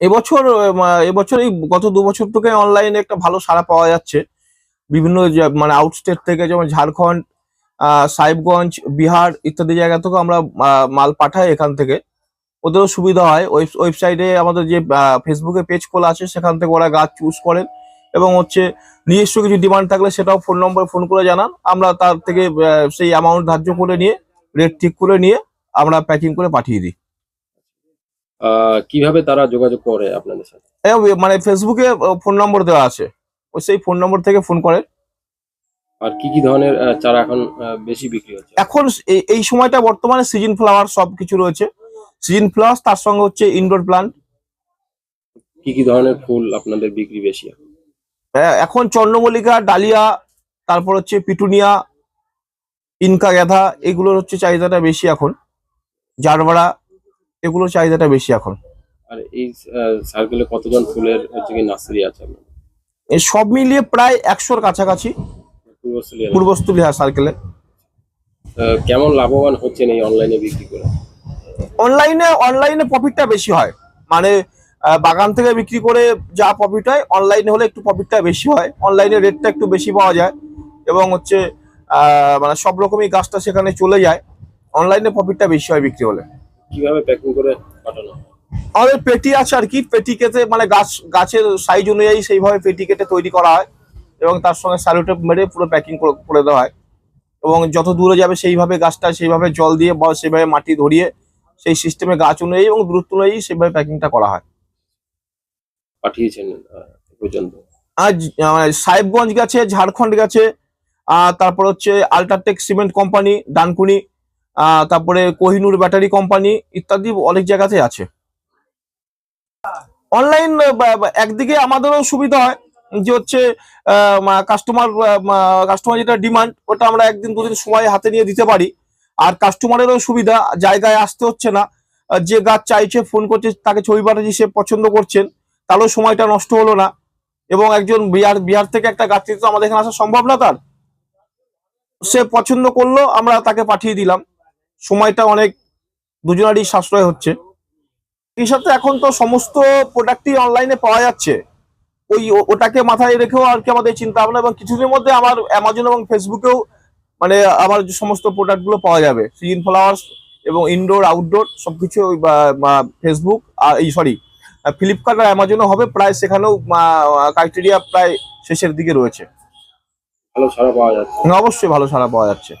এবছর এবছর এই গত দু বছর থেকে অনলাইনে একটা ভালো সাড়া পাওয়া যাচ্ছে। বিভিন্ন মানে আউটস্টেট থেকে যেমন ঝাড়খণ্ড সাহেবগঞ্জ, বিহার ইত্যাদি জায়গা থেকে আমরা মাল পাঠাই এখান থেকে। ওদেরও সুবিধা হয়। ওয়েব- ওয়েবসাইটে আমাদের যে ফেসবুকে পেজ খোলা আছে, সেখান থেকে ওরা গাছ চুজ করেন এবং হচ্ছে নিজস্ব কিছু ডিমান্ড থাকলে সেটাও ফোন নম্বরে ফোন করে জানান। আমরা তার থেকে সেই অ্যামাউন্ট ধার্য করে নিয়ে রেট ঠিক করে নিয়ে আমরা প্যাকিং করে পাঠিয়ে দিই। কীভাবে তারা যোগাযোগ করে আপনাদের সাথে? এ, মানে ফেসবুকে ফোন নম্বর দেওয়া আছে। ওই সেই ফোন নম্বর থেকে ফোন করে। আর কি কি ধরনের চারা এখন বেশি বিক্রি হচ্ছে? এখন এই- সময়টা বর্তমানে সিজন ফ্লাওয়ার সব কিছু রয়েছে। সিজন ফ্লাওয়ার তার সঙ্গে হচ্ছে ইনডোর প্লান্ট কি কি ধরনের ফুল আপনাদের বিক্রি বেশি এখন? এখন চন্দ্রমল্লিকা ডালিয়া তারপর হচ্ছে পিটুনিয়া ইনকা গ্যাধা এগুলোর হচ্ছে চাহিদাটা বেশি এখন। জারবাড়া এগুলোর চাহিদাটা বেশি এখন। আর এই সার্কেলে কতজন ফুলের হচ্ছে কি নার্সারি আছে এই সব মিলিয়ে প্রায় একশোর কাছাকাছি পূর্বস্থলী? সার্কেলে কেমন লাভবান হচ্ছেন এই অনলাইনে বিক্রি করে? অনলাইনে অনলাইনে প্রফিটটা বেশি হয়। মানে বাগান থেকে বিক্রি করে যা প্রফিট হয় অনলাইনে হলে একটু প্রফিটটা বেশি হয়। অনলাইনে রেটটা একটু বেশি পাওয়া যায়। এবং হচ্ছে মানে সব রকমই গাছটা সেখানে চলে যায়। অনলাইনে প্রফিটটা বেশি হয় বিক্রি হলে। কীভাবে প্যাকিং করে পাঠানো? হয়? আমাদের পেটি আছে আর কি পেটি কেটে মানে গাছ গাছের সাইজ অনুযায়ী সেইভাবে পেটি কেটে তৈরি করা হয় এবং তার সঙ্গে স্যালুটেপ মেরে পুরো প্যাকিং করে দেওয়া হয়। এবং যত দূরে যাবে সেইভাবে গাছটা সেইভাবে জল দিয়ে বা সেইভাবে মাটি ধরিয়ে সেই সিস্টেমে গাছ অনুযায়ী এবং দূরত্ব অনুযায়ী সেইভাবে প্যাকিংটা করা হয়। পাঠিয়েছেন পর্যন্ত? মানে সাহেবগঞ্জ গেছে ঝাড়খণ্ড গেছে আর তারপর হচ্ছে আল্ট্রাটেক সিমেন্ট কোম্পানি ডানকুনি তারপরে কোহিনুর ব্যাটারি কোম্পানি ইত্যাদি অনেক জায়গাতে আছে। অনলাইন একদিকে আমাদেরও সুবিধা হয় যে হচ্ছে কাস্টমার কাস্টমার যেটা ডিমান্ড ওটা আমরা একদিন দুদিন সময় হাতে নিয়ে দিতে পারি। আর কাস্টমারেরও সুবিধা, জায়গায় আসতে হচ্ছে না। যে গাছ চাইছে ফোন করছে, তাকে ছবি পাঠাচ্ছি, সে পছন্দ করছেন, তাহলেও সময়টা নষ্ট হলো না। এবং একজন বিহার বিহার থেকে একটা গাছ তো আমাদের এখানে আসা সম্ভব না তার। সে পছন্দ করল, আমরা তাকে পাঠিয়ে দিলাম। সময়টা অনেক দুজনারই সাশ্রয় হচ্ছে। এই সাথে এখন তো সমস্ত প্রোডাক্টই অনলাইনে পাওয়া যাচ্ছে। ওই ওটাকে মাথায় রেখেও আর কি আমাদের চিন্তা ভাবনা এবং কিছুদিনের মধ্যে আমার অ্যামাজন এবং ফেসবুকেও মানে আমার যে সমস্ত প্রোডাক্টগুলো পাওয়া যাবে। সিজন ফ্লাওয়ার্স এবং ইনডোর আউটডোর সবকিছু ফেসবুক আর এই সরি ফ্লিপকার্ট আর অ্যামাজনও হবে প্রায় সেখানেও ক্রাইটেরিয়া প্রায় শেষের দিকে রয়েছে। ভালো সারা পাওয়া যাচ্ছে। অবশ্যই ভালো সারা পাওয়া যাচ্ছে।